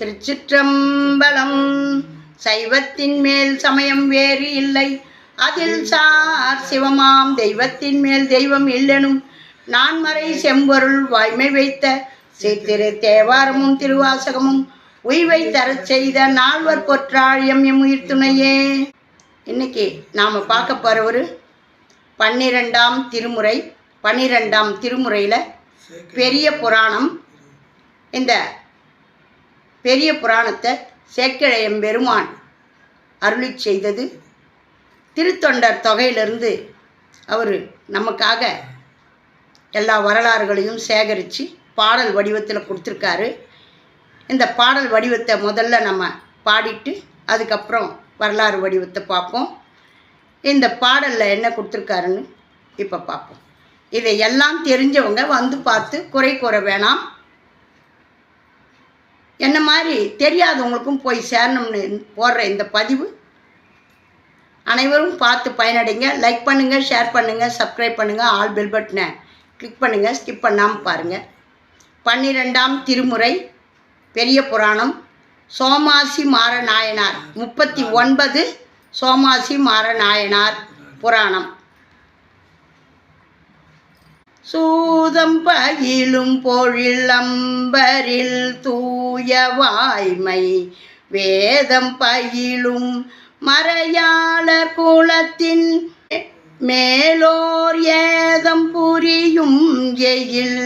திருச்சிற்றம்பலம். சைவத்தின் மேல் சமயம் வேறு இல்லை. அதில் சார் சிவமாம் தெய்வத்தின் மேல் தெய்வம் இல்லெனும் நான்மறை செம்பொருள் வாய்மை வைத்த சீத்திரு தேவாரமும் திருவாசகமும் உய்வை தரச் செய்த நால்வர் பொற்றாழியம் எம் உயிர் துணையே இன்னைக்கு நாம் பார்க்க போகிறவர் பன்னிரெண்டாம் திருமுறை பன்னிரெண்டாம் திருமுறையில் பெரிய புராணம். இந்த பெரிய புராணத்தை சேக்கிழையம் பெருமான் அருளி செய்தது. திருத்தொண்டர் தொகையிலிருந்து அவர் நமக்காக எல்லா வரலாறுகளையும் சேகரித்து பாடல் வடிவத்தில் கொடுத்துருக்காரு. இந்த பாடல் வடிவத்தை முதல்ல நம்ம பாடிட்டு அதுக்கப்புறம் வரலாறு வடிவத்தை பார்ப்போம். இந்த பாடலில் என்ன கொடுத்துருக்காருன்னு இப்போ பார்ப்போம். இதை எல்லாம் தெரிஞ்சவங்க வந்து பார்த்து குறை கூற வேணாம். என்ன மாதிரி தெரியாதவங்களுக்கும் போய் சேரணும்னு போடுற இந்த பதிவு. அனைவரும் பார்த்து பயனடைங்க. லைக் பண்ணுங்கள் ஷேர் பண்ணுங்கள் சப்ஸ்கிரைப் பண்ணுங்கள் ஆல் பெல் பட்டனை கிளிக் பண்ணுங்கள் ஸ்கிப் பண்ணாமல் பாருங்கள் பன்னிரெண்டாம் திருமுறை பெரிய புராணம். சோமாசி மாற நாயனார் முப்பத்தி ஒன்பது சோமாசி மாற நாயனார் புராணம். சூதம் பயிலும் பொழில் அம்பரில் தூய வாய்மை வேதம் பயிலும் மறையாளர் குலத்தின் மேலோர் ஏதம் புரியும் எயில்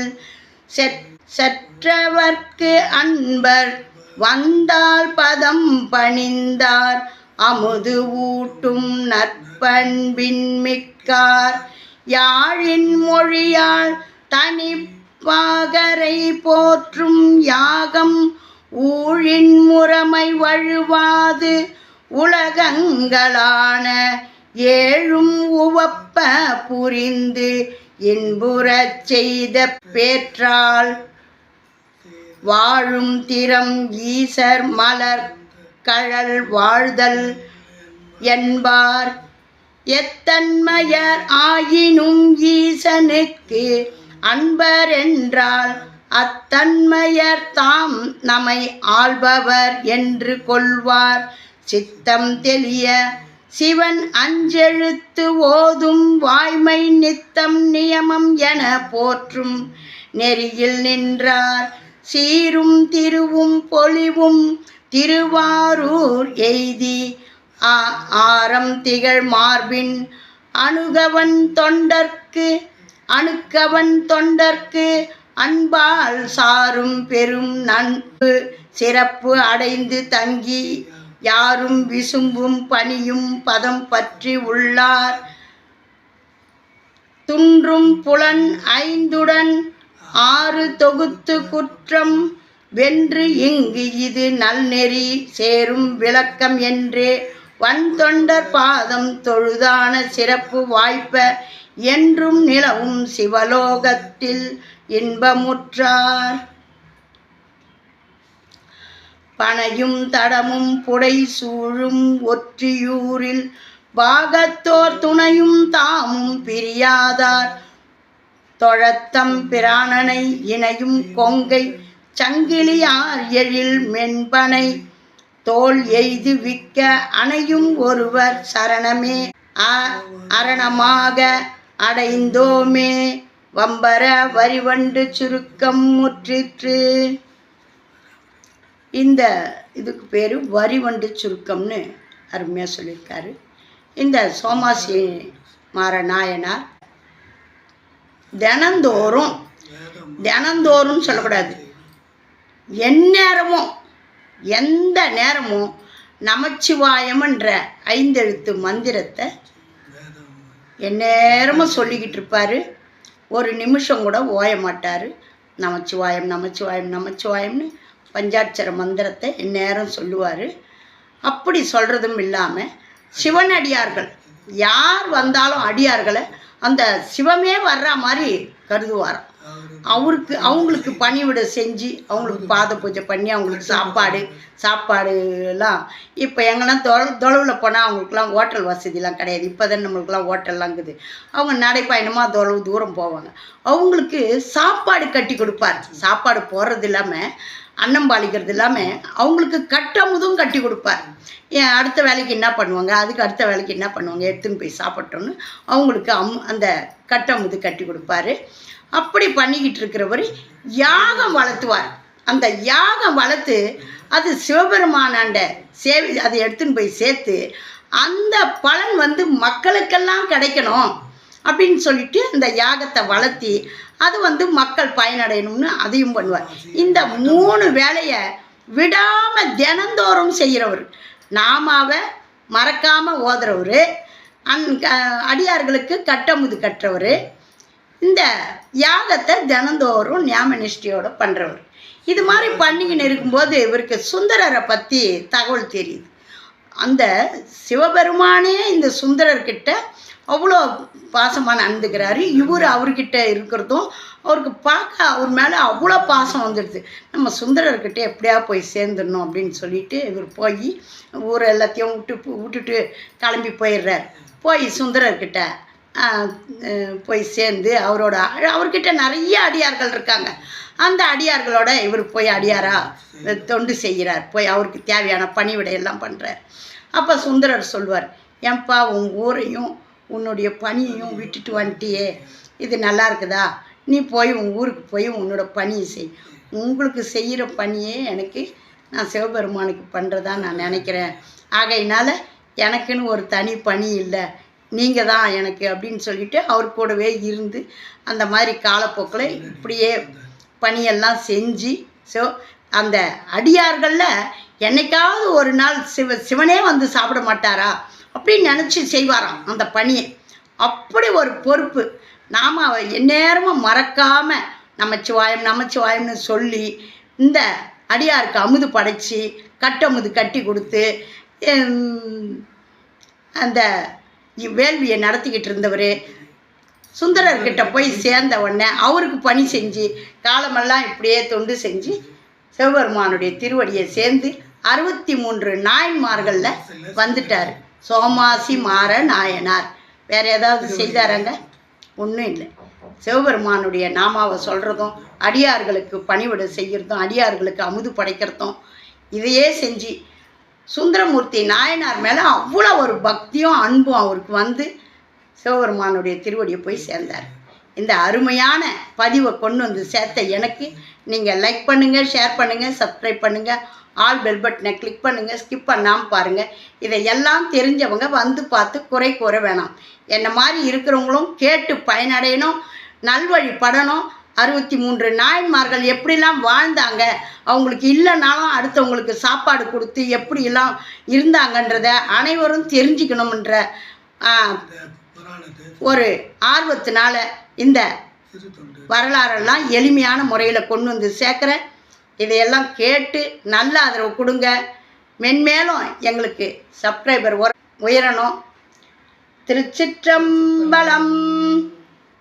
சற்றவர்க்கு அன்பர் வந்தால் பதம் பணிந்தார் அமுது ஊட்டும் நற்பண்பின் மிக்கார் யாழின் மொழியால் தனிப்பாகரை போற்றும் யாகம் ஊழின் முறைமை வழுவாது உலகங்களான ஏழும் உவப்ப புரிந்து இன்புறச் செய்த பேற்றால் வாழும் திறம் ஈசர் மலர் கழல் வாழ்தல் என்பார். எத்தன்மையர் ஆயினும் ஈசனுக்கு அன்பர் என்றால் அத்தன்மையர் தாம் நம்மை ஆள்பவர் என்று கொள்வார். சித்தம் தெளிய சிவன் அஞ்செழுத்து ஓதும் வாய்மை நித்தம் நியமம் என போற்றும். நெறியில் நின்றார் சீரும் திருவும் பொலிவும் திருவாரூர் எய்தி ஆரம் திகழ் மார்பின் அணுகவன் தொண்டர்க்கு அணுக்கவன் தொண்டர்க்கு அன்பால் சாரும் பெரும் நன்பு சிறப்பு அடைந்து தங்கி யாரும் விசும்பும் பணியும் பதம் பற்றி உள்ளார். துன்றும் புலன் ஐந்துடன் ஆறு தொகுத்து குற்றம் வென்று இங்கு இது நல்நெறி சேரும் விளக்கம் என்றே வந்தொண்டர் பாதம் தொழுதான சிறப்பு வாய்ப்ப என்றும் நிலவும் சிவலோகத்தில் இன்பமுற்றார். பனையும் தடமும் புடை சூழும் ஒற்றியூரில் பாகத்தோர் துணையும் தாமும் பிரியாதார். தொழத்தம் பிராணனை இணையும் கொங்கை சங்கிலியார் எழில் மென்பனை தோல் எய்து விக்க அணையும் ஒருவர் சரணமே. அ- அரணமாக அடைந்தோமே. வம்பர வரிவண்டு சுருக்கம் முற்றிற்று. இந்த இதுக்கு பேர் வரிவண்டு சுருக்கம்னு அருமையாக சொல்லியிருக்காரு. இந்த சோமாசி மாற நாயனார் தினந்தோறும் தினந்தோறும் சொல்லக்கூடாது. எந்நேரமும் எந்த நேரமும் நமச்சிவாயம்ன்ற ஐந்தெழுத்து மந்திரத்தை எந்நேரமும் சொல்லிக்கிட்டு இருப்பார். ஒரு நிமிஷம் கூட ஓய மாட்டார். நமச்சிவாயம் நமச்சிவாயம் நமச்சிவாயம்னு பஞ்சாட்சர மந்திரத்தை எந்நேரம் சொல்லுவார். அப்படி சொல்கிறதும் இல்லாமல் சிவனடியார்கள் யார் வந்தாலும் அடியார்களை அந்த சிவமே வர்ற மாதிரி கருதுவாராம். அவருக்கு அவங்களுக்கு பணிவிட செஞ்சு அவங்களுக்கு பாத பூஜை பண்ணி அவங்களுக்கு சாப்பாடு சாப்பாடு எல்லாம் இப்போ எங்கன்னா தொலை தொலைவில் போனால் அவங்களுக்குலாம் ஹோட்டல் வசதிலாம் கிடையாது. இப்போ தான் நம்மளுக்குலாம் ஹோட்டல்லாம் இருக்குது அவங்க நடைப்பயணமாக தொலைவு தூரம் போவாங்க. அவங்களுக்கு சாப்பாடு கட்டி கொடுப்பார். சாப்பாடு போடுறது இல்லாமல் அன்னம் பாலிக்கிறது இல்லாமல் அவங்களுக்கு கட்டமுதும் கட்டி கொடுப்பார். ஏன் அடுத்த வேலைக்கு என்ன பண்ணுவாங்க? அதுக்கு அடுத்த வேலைக்கு என்ன பண்ணுவாங்க? எடுத்துன்னு போய் சாப்பிட்டோன்னு அவங்களுக்கு அம் அந்த கட்டமுது கட்டி கொடுப்பாரு. அப்படி பண்ணிக்கிட்டு இருக்கிறவர் யாகம் வளர்த்துவார். அந்த யாகம் வளர்த்து அது சிவபெருமானாண்ட சேவை அதை எடுத்துன்னு போய் சேர்த்து அந்த பலன் வந்து மக்களுக்கெல்லாம் கிடைக்கணும் அப்படின்னு சொல்லிட்டு அந்த யாகத்தை வளர்த்தி அது வந்து மக்கள் பயனடையணும்னு அதையும் பண்ணுவார். இந்த மூணு வேலையை விடாமல் தினந்தோறும் செய்கிறவர் நாமாவை மறக்காமல் ஓதுறவர். அன் க- அடியார்களுக்கு கட்டமுது கட்டுறவர் இந்த யாகத்தை தினந்தோறும் ஞாபக நிஷ்டையோட பண்ணுறவர் இது மாதிரி பண்ணிக்கின்னு இருக்கும்போது இவருக்கு சுந்தரரை பற்றி தகவல் தெரியுது. அந்த சிவபெருமானே இந்த சுந்தரர்கிட்ட அவ்வளோ பாசமாக நடந்துக்கிறாரு. இவர் அவர்கிட்ட இருக்கிறதும் அவருக்கு பார்க்க அவர் மேலே அவ்வளோ பாசம் வந்துடுது. நம்ம சுந்தரர்கிட்ட எப்படியா போய் சேர்ந்துடணும் அப்படின்னு சொல்லிட்டு இவர் போய் ஊர் எல்லாத்தையும் விட்டு விட்டுட்டு கிளம்பி போயிடுறார். போய் சுந்தரர்கிட்ட போய் சேர்ந்து அவரோட அவர்கிட்ட நிறைய அடியார்கள் இருக்காங்க. அந்த அடியார்களோட இவர் போய் அடியாரா? தொண்டு செய்கிறார். போய் அவருக்கு தேவையான பணிவிடையெல்லாம் பண்ணுறார் அப்போ சுந்தரர் சொல்வார் ஏன்பா உன் ஊரையும் உன்னுடைய பணியையும் விட்டுட்டு வந்துட்டியே. இது நல்லா இருக்குதா? நீ போய் உன் ஊருக்கு போய் உன்னோட பணியை செய். உங்களுக்கு செய்கிற பணியே எனக்கு நான் சிவபெருமானுக்கு பண்ணுறதா நான் நினைக்கிறேன். ஆகையினால எனக்குன்னு ஒரு தனி பணி இல்லை. நீங்கள் தான் எனக்கு அப்படின்னு சொல்லிட்டு அவர் கூடவே இருந்து அந்த மாதிரி காலப்போக்கில் இப்படியே பணியெல்லாம் செஞ்சு ஸோ அந்த அடியார்களில் என்னைக்காவது ஒரு நாள் சிவ சிவனே வந்து சாப்பிட மாட்டாரா அப்படின்னு நினச்சி செய்வாராம் அந்த பணியை. அப்படி ஒரு பொறுப்பு. நாம் எந்நேரமும் மறக்காமல் நமச்சிவாயம் நமச்சிவாயம்னு சொல்லி இந்த அடியாருக்கு அமுது படைச்சி கட்டமுது கட்டி கொடுத்து அந்த வேள்வியை நடத்திக்கிட்டு இருந்தவர். சுந்தரர்கிட்ட போய் சேர்ந்த உடனே அவருக்கு பணி செஞ்சு காலமெல்லாம் இப்படியே தொண்டு செஞ்சு சிவபெருமானுடைய திருவடியை சேர்ந்து அறுபத்தி மூன்று நாயன்மார்களில் வந்துட்டார். சோமாசி மாற நாயனார். வேற ஏதாவது செய்தாரங்க? ஒன்றும் இல்லை. சிவபெருமானுடைய நாமாவை சொல்கிறதும் அடியார்களுக்கு பணிவிட செய்கிறதும் அடியார்களுக்கு அமுது படைக்கிறதும் இதையே செஞ்சு சுந்தரமூர்த்தி நாயனார் மேலே அவ்வளோ ஒரு பக்தியும் அன்பும் அவருக்கு வந்து சிவபெருமானுடைய திருவடியை போய் சேர்ந்தார். இந்த அருமையான பதிவை கொண்டு வந்து சேர்த்த எனக்கு நீங்கள் லைக் பண்ணுங்கள் ஷேர் பண்ணுங்கள் சப்ஸ்கிரைப் பண்ணுங்கள் ஆல் பெல் பட்டனை கிளிக் பண்ணுங்கள் ஸ்கிப் பண்ணாமல் பாருங்கள் இதை எல்லாம் தெரிஞ்சவங்க வந்து பார்த்து குறை கூற வேணாம். என்ன மாதிரி இருக்கிறவங்களும் கேட்டு பயனடையணும் நல்வழி படணும் அறுபத்தி மூன்று நாயன்மார்கள் எப்படிலாம் வாழ்ந்தாங்க? அவங்களுக்கு இல்லைனாலும் அடுத்தவங்களுக்கு சாப்பாடு கொடுத்து எப்படிலாம் இருந்தாங்கன்றத அனைவரும் தெரிஞ்சுக்கணும்ன்ற ஒரு ஆர்வத்தினால இந்த வரலாறெல்லாம் எளிமையான முறையில் கொண்டு வந்து சேர்க்குறேன் இதையெல்லாம் கேட்டு நல்ல ஆதரவு கொடுங்க. மென்மேலும் எங்களுக்கு சப்ஸ்கிரைபர் உயரணும். திருச்சிற்றம்பலம்